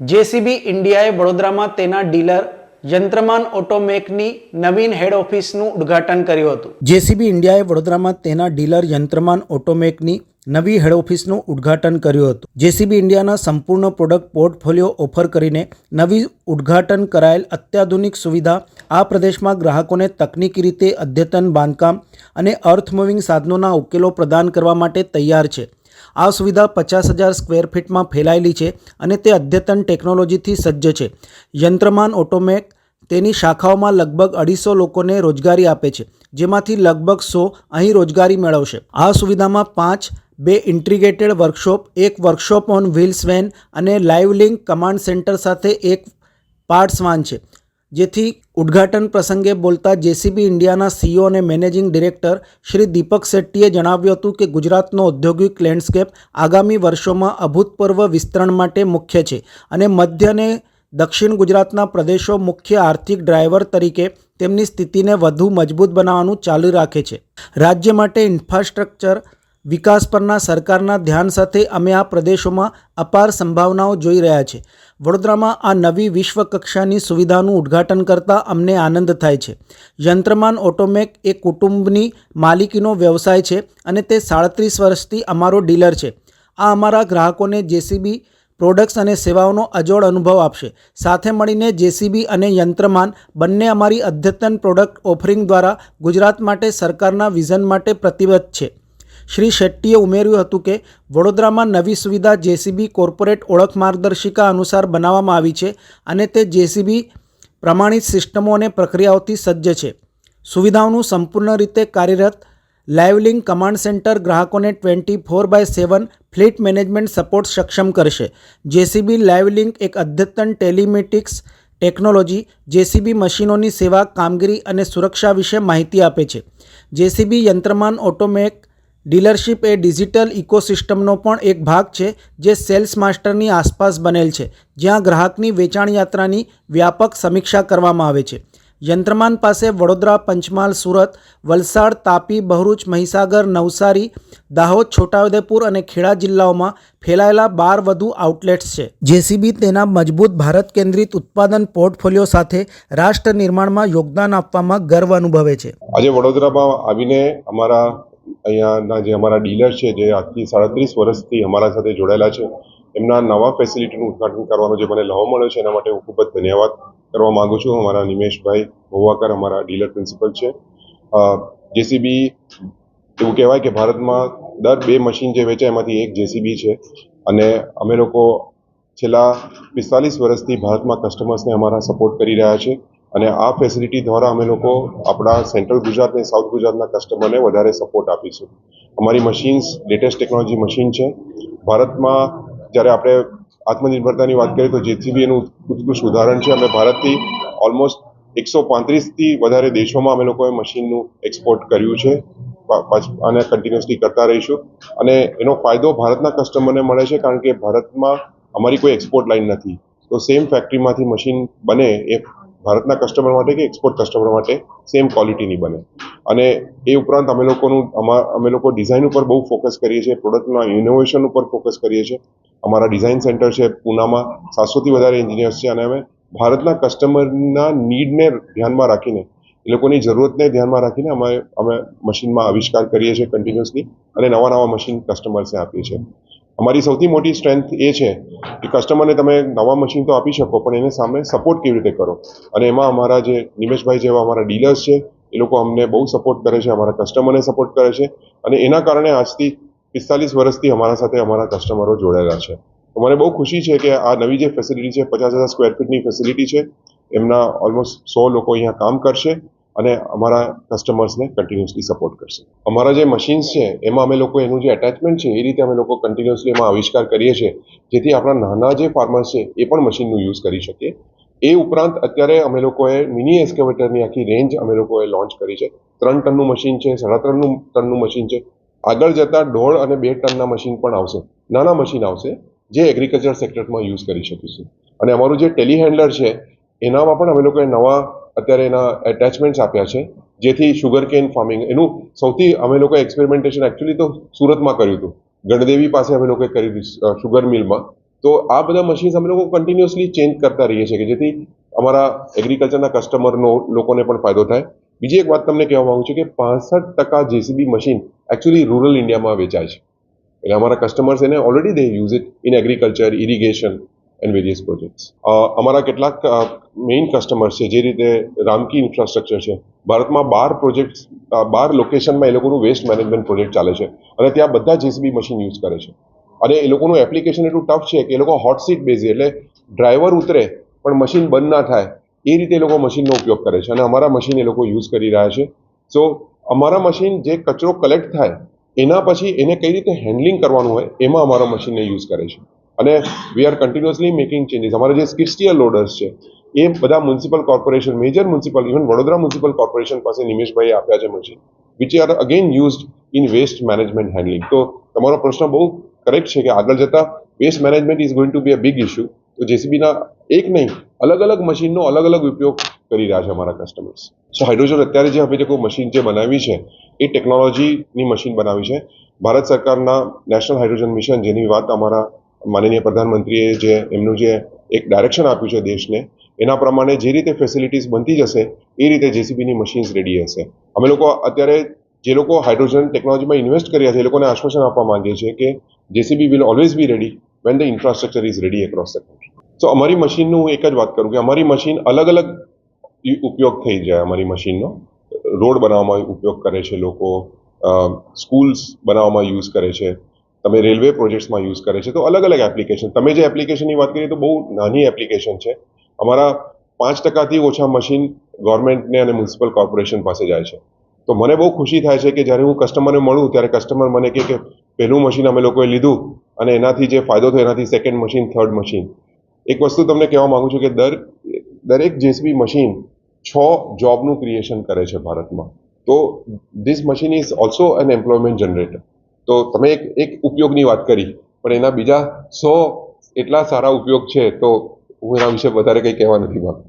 JCB ઇન્ડિયાએ વડોદરામાં તેના ડીલર યંત્રમાન ઓટોમેકની નવીન હેડ ઓફિસનું ઉદ્ઘાટન કર્યું હતું. જેસીબી ઇન્ડિયાએ વડોદરામાં તેના ડીલર યંત્રમાન ઓટોમેકની નવી હેડ ઓફિસનું ઉદ્ઘાટન કર્યું હતું. જેસીબી ઇન્ડિયાના સંપૂર્ણ પ્રોડક્ટ પોર્ટફોલિયો ઓફર કરીને નવી ઉદ્ઘાટન કરાયેલ અત્યાધુનિક સુવિધા આ પ્રદેશમાં ગ્રાહકોને તકનીકી રીતે અદ્યતન બાંધકામ અને અર્થ મૂવિંગ સાધનોના ઉકેલો પ્રદાન કરવા માટે તૈયાર છે. આ સુવિધા પચાસ હજાર સ્ક્વેર ફીટમાં ફેલાયેલી છે અને તે અદ્યતન ટેકનોલોજીથી સજ્જ છે. યંત્રમાન ઓટોમેક તેની શાખાઓમાં લગભગ અઢીસો લોકોને રોજગારી આપે છે, જેમાંથી લગભગ સો અહીં રોજગારી મેળવશે. આ સુવિધામાં પાંચ, બે ઇન્ટિગ્રેટેડ વર્કશોપ, એક વર્કશોપ ઓન વ્હીલ્સ વેન અને લાઇવ લિંક કમાન્ડ સેન્ટર સાથે એક પાર્ટ્સ વાન છે. જેથી ઉદ્ઘાટન પ્રસંગે બોલતા જેસીબી ઇન્ડિયાના સીઈઓ અને મેનેજિંગ ડિરેક્ટર શ્રી દીપક શેટ્ટીએ જણાવ્યું હતું કે ગુજરાતનો ઔદ્યોગિક લેન્ડસ્કેપ આગામી વર્ષોમાં અભૂતપૂર્વ વિસ્તરણ માટે મુખ્ય છે અને મધ્ય અને દક્ષિણ ગુજરાતના પ્રદેશો મુખ્ય આર્થિક ડ્રાઈવર તરીકે તેમની સ્થિતિને વધુ મજબૂત બનાવવાનું ચાલુ રાખે છે. રાજ્ય માટે ઇન્ફ્રાસ્ટ્રક્ચર વિકાસ પરના સરકારના ધ્યાન સાથે અમે આ પ્રદેશોમાં અપાર સંભાવનાઓ જોઈ રહ્યા છે. વડોદરામાં આ નવી વિશ્વ કક્ષાની સુવિધાનું ઉદ્ઘાટન કરતાં અમને આનંદ થાય છે. યંત્રમાન ઓટોમેક એ કુટુંબની માલિકીનો વ્યવસાય છે અને તે સાડત્રીસ વર્ષથી અમારો ડીલર છે. આ અમારા ગ્રાહકોને જેસીબી પ્રોડક્ટ્સ અને સેવાઓનો અજોડ અનુભવ આપશે. સાથે મળીને જેસીબી અને યંત્રમાન બંને અમારી અદ્યતન પ્રોડક્ટ ઓફરિંગ દ્વારા ગુજરાત માટે સરકારના વિઝન માટે પ્રતિબદ્ધ છે. શ્રી શેટ્ટીએ ઉમેર્યું હતું કે વડોદરામાં નવી સુવિધા જેસીબી કોર્પોરેટ ઓળખ માર્ગદર્શિકા અનુસાર બનાવવામાં આવી છે અને તે જેસીબી પ્રમાણિત સિસ્ટમો અને પ્રક્રિયાઓથી સજ્જ છે. સુવિધાઓનું સંપૂર્ણ રીતે કાર્યરત લાઇવલિંગ કમાન્ડ સેન્ટર ગ્રાહકોને twenty four by seven fleet management support સક્ષમ કરશે. જેસીબી લાઇવલિંક એક અદ્યતન ટેલિમેટિક્સ ટેકનોલોજી જેસીબી મશીનોની સેવા, કામગીરી અને સુરક્ષા વિશે માહિતી આપે છે. જેસીબી યંત્રમાન ઓટોમેક ડીલરશીપ એ ડિજિટલ ઇકોસિસ્ટમનો પણ એક ભાગ છે, જે સેલ્સ માસ્ટરની આસપાસ બનેલ છે, જ્યાં ગ્રાહકની વેચાણ યાત્રાની વ્યાપક સમીક્ષા કરવામાં આવે છે. યંત્રમાન પાસે વડોદરા, પંચમહાલ, સુરત, વલસાડ, તાપી, બહરૂચ, મહીસાગર, નવસારી, દાહોદ, છોટાઉદેપુર અને ખેડા જિલ્લાઓમાં ફેલાયેલા બાર વધુ આઉટલેટ્સ છે. જેસીબી તેના મજબૂત ભારત કેન્દ્રિત ઉત્પાદન પોર્ટફોલિયો સાથે રાષ્ટ્ર નિર્માણમાં યોગદાન આપવામાં ગર્વ અનુભવે છે. આજે વડોદરામાં આવીને અમારા અહીંયાના જે અમારા ડીલર છે, જે આજથી સાડત્રીસ વર્ષથી અમારા સાથે જોડાયેલા છે, એમના નવા ફેસિલિટીનું ઉદ્ઘાટન કરવાનો જે મને લહો મળ્યો છે, એના માટે હું ખૂબ જ ધન્યવાદ કરવા માગું છું. અમારા નિમેશભાઈ ભોવાકર અમારા ડીલર પ્રિન્સિપલ છે. જેસીબી એવું કહેવાય કે ભારતમાં દર બે મશીન જે વેચાય, એમાંથી એક જેસીબી છે. અને અમે લોકો છેલ્લા પિસ્તાલીસ વર્ષથી ભારતમાં કસ્ટમર્સને અમારા સપોર્ટ કરી રહ્યા છે. અને આ ફેસિલિટી દ્વારા અમે લોકો આપણા સેન્ટ્રલ ગુજરાત અને સાઉથ ગુજરાતના કસ્ટમરને વધારે સપોર્ટ આપીશું અમારી મશીન્સ લેટેસ્ટ ટેકનોલોજી મશીન છે. ભારતમાં જ્યારે આપણે આત્મનિર્ભરતાની વાત કરીએ તો જેસીબી એનું ઉત્કૃષ્ટ ઉદાહરણ છે. અમે ભારતથી ઓલમોસ્ટ એકસો પાંત્રીસથી વધારે દેશોમાં અમે લોકોએ મશીનનું એક્સપોર્ટ કર્યું છે. અને કન્ટિન્યુઅસલી કરતા રહીશું. અને એનો ફાયદો ભારતના કસ્ટમરને મળે છે કારણ કે ભારતમાં અમારી કોઈ એક્સપોર્ટ લાઇન નથી. તો સેમ ફેક્ટરીમાંથી મશીન બને એ ભારતના કસ્ટમર માટે કે એક્સપોર્ટ કસ્ટમર માટે સેમ ક્વોલિટીની બને. અને એ ઉપરાંત અમે લોકોનું, અમે લોકો ડિઝાઇન ઉપર બહુ ફોકસ કરીએ છીએ પ્રોડક્ટના ઇનોવેશન ઉપર ફોકસ કરીએ છીએ. અમારા ડિઝાઇન સેન્ટર છે પૂનામાં, સાતસોથી વધારે એન્જિનિયર્સ છે અને અમે ભારતના કસ્ટમરના નીડને ધ્યાનમાં રાખીને, એ લોકોની જરૂરતને ધ્યાનમાં રાખીને અમે અમે મશીનમાં આવિષ્કાર કરીએ છીએ કન્ટિન્યુઅસલી અને નવા નવા મશીન કસ્ટમર્સને આપીએ છીએ. અમારી સૌથી મોટી સ્ટ્રેન્થ એ છે કે કસ્ટમરને તમે નવા મશીન તો આપી શકો, પણ એને સામે સપોર્ટ કેવી રીતે કરો? અને એમાં અમારા જે નિમેશભાઈ જેવા અમારા ડીલર્સ છે, એ લોકો અમને બહુ સપોર્ટ કરે છે, અમારા કસ્ટમરને સપોર્ટ કરે છે. અને એના કારણે આજથી પિસ્તાલીસ વર્ષથી અમારા સાથે અમારા કસ્ટમરો જોડાયેલા છે. તો મને બહુ ખુશી છે કે આ નવી જે ફેસિલિટી છે, પચાસ હજાર સ્ક્વેર ફીટની ફેસિલિટી છે, એમના ઓલમોસ્ટ સો લોકો અહીંયા કામ કરશે. અને અમારા કસ્ટમર્સને કન્ટિન્યુઅસલી સપોર્ટ કરશે. અમારા જે મશીન્સ છે, એમાં અમે લોકો એનું જે એટેચમેન્ટ છે, એ રીતે અમે લોકો કન્ટિન્યુઅસલી એમાં આવિષ્કાર કરીએ છીએ, જેથી આપણા નાના જે ફાર્મર્સ છે, એ પણ મશીનનું યુઝ કરી શકે. એ ઉપરાંત અત્યારે અમે લોકોએ મિની એસ્કેવેટરની આખી રેન્જ અમે લોકોએ લોન્ચ કરી છે. ત્રણ ટનનું મશીન છે, સાડા ત્રણનું ટનનું મશીન છે. આગળ જતાં દોઢ અને બે ટનના મશીન પણ આવશે. નાના મશીન આવશે, જે એગ્રીકલ્ચર સેક્ટરમાં યુઝ કરી શકીશું. અને અમારું જે ટેલિહેન્ડલર છે, એનામાં પણ અમે લોકોએ નવા અત્યારે એના એટેચમેન્ટ્સ આપ્યા છે, જેથી શુગર કેન ફાર્મિંગ એનું સૌથી અમે લોકો એક્સપેરિમેન્ટેશન એકચ્યુઅલી તો સુરતમાં કર્યું હતું. ગણદેવી પાસે અમે લોકોએ કર્યું શુગર મિલમાં તો આ બધા મશીન્સ અમે લોકો કન્ટિન્યુઅસલી ચેન્જ કરતા રહીએ છીએ કે જેથી અમારા એગ્રીકલ્ચરના કસ્ટમરનો લોકોને પણ ફાયદો થાય. બીજી એક વાત તમને કહેવા માંગુ છું કે પાસઠ ટકા જેસીબી મશીન એકચ્યુઅલી રૂરલ ઇન્ડિયામાં વેચાય છે. એટલે અમારા કસ્ટમર્સ એને already they use it in agriculture irrigation and various projects અમારા કેટલાક મેઇન કસ્ટમર્સ છે, જે રીતે રામકી ઇન્ફ્રાસ્ટ્રક્ચર છે. ભારતમાં બાર પ્રોજેક્ટ બાર લોકેશનમાં એ લોકોનું વેસ્ટ મેનેજમેન્ટ પ્રોજેક્ટ ચાલે છે. અને ત્યાં બધા જેસીબી મશીન યુઝ કરે છે. અને એ લોકોનું એપ્લિકેશન એટલું ટફ છે કે એ લોકો હોટ સીટ બેઝી એટલે ડ્રાઈવર ઉતરે, પણ મશીન બંધ ના થાય. એ રીતે એ લોકો મશીનનો ઉપયોગ કરે છે. અને અમારા મશીન એ લોકો યુઝ કરી રહ્યા છે. સો અમારા મશીન જે કચરો કલેક્ટ થાય, એના પછી એને કઈ રીતે હેન્ડલિંગ કરવાનું હોય, એમાં અમારા મશીનને યુઝ કરે છે. અને we are continuously making changes અમારા જે સ્કિસ્ટિયર લોડર્સ છે, એ બધા municipal corporation major municipal even Vadodara municipal corporation પાસે નિમેશભાઈ આપ્યા છે machine which are again used in waste management handling તો તમારો પ્રશ્ન બહુ કરેક્ટ છે કે આગળ જતા waste management is going to be a big issue તો જેસીબીના એક નહીં, અલગ અલગ મશીનનો અલગ અલગ ઉપયોગ કરી રહ્યા છે અમારા કસ્ટમર્સ સો હાઇડ્રોજન અત્યારે જે હવે જે કોઈ મશીન જે બનાવી છે, એ ટેકનોલોજીની મશીન બનાવી છે. ભારત સરકારના નેશનલ હાઇડ્રોજન મિશન જેની વાત અમારા માનનીય પ્રધાનમંત્રીએ જે એમનું જે એક ડાયરેક્શન આપ્યું છે દેશને, એના પ્રમાણે જે રીતે ફેસિલિટીઝ બનતી જશે, એ રીતે જેસીબીની મશીન્સ રેડી હશે. અમે લોકો અત્યારે જે લોકો હાઇડ્રોજન ટેકનોલોજીમાં ઇન્વેસ્ટ કર્યા છે, એ લોકોને આશ્વાસન આપવા માંગીએ છીએ કે JCB will always be ready when the infrastructure is ready across the country so અમારી મશીનનું હું એક જ વાત કરું કે અમારી મશીન અલગ અલગ ઉપયોગ થઈ જાય અમારી મશીનનો રોડ બનાવવામાં ઉપયોગ કરે છે લોકો સ્કૂલ્સ બનાવવામાં યુઝ કરે છે. તમે રેલવે પ્રોજેક્ટ્સમાં યુઝ કરે છે. તો અલગ અલગ એપ્લિકેશન. તમે જે એપ્લિકેશનની વાત કરી, તો બહુ નાની એપ્લિકેશન છે. અમારા પાંચ ટકાથી ઓછા મશીન ગવર્મેન્ટને અને મ્યુનિસિપલ કોર્પોરેશન પાસે જાય છે. તો મને બહુ ખુશી થાય છે કે જ્યારે હું કસ્ટમરને મળું, ત્યારે કસ્ટમર મને કહે કે, પહેલું મશીન અમે લોકોએ લીધું અને એનાથી જે ફાયદો થયો, એનાથી સેકન્ડ મશીન થર્ડ મશીન એક વસ્તુ તમને કહેવા માંગુ છું કે દર, દરેક જેસબી મશીન છ જોબનું ક્રિએશન કરે છે ભારતમાં. તો this machine is also an employment generator તો તમે એક એક ઉપયોગની વાત કરી, પણ એના બીજા સો એટલા સારા ઉપયોગ છે, તો હું એના વિશે વધારે કંઈ કહેવા નથી માંગતો.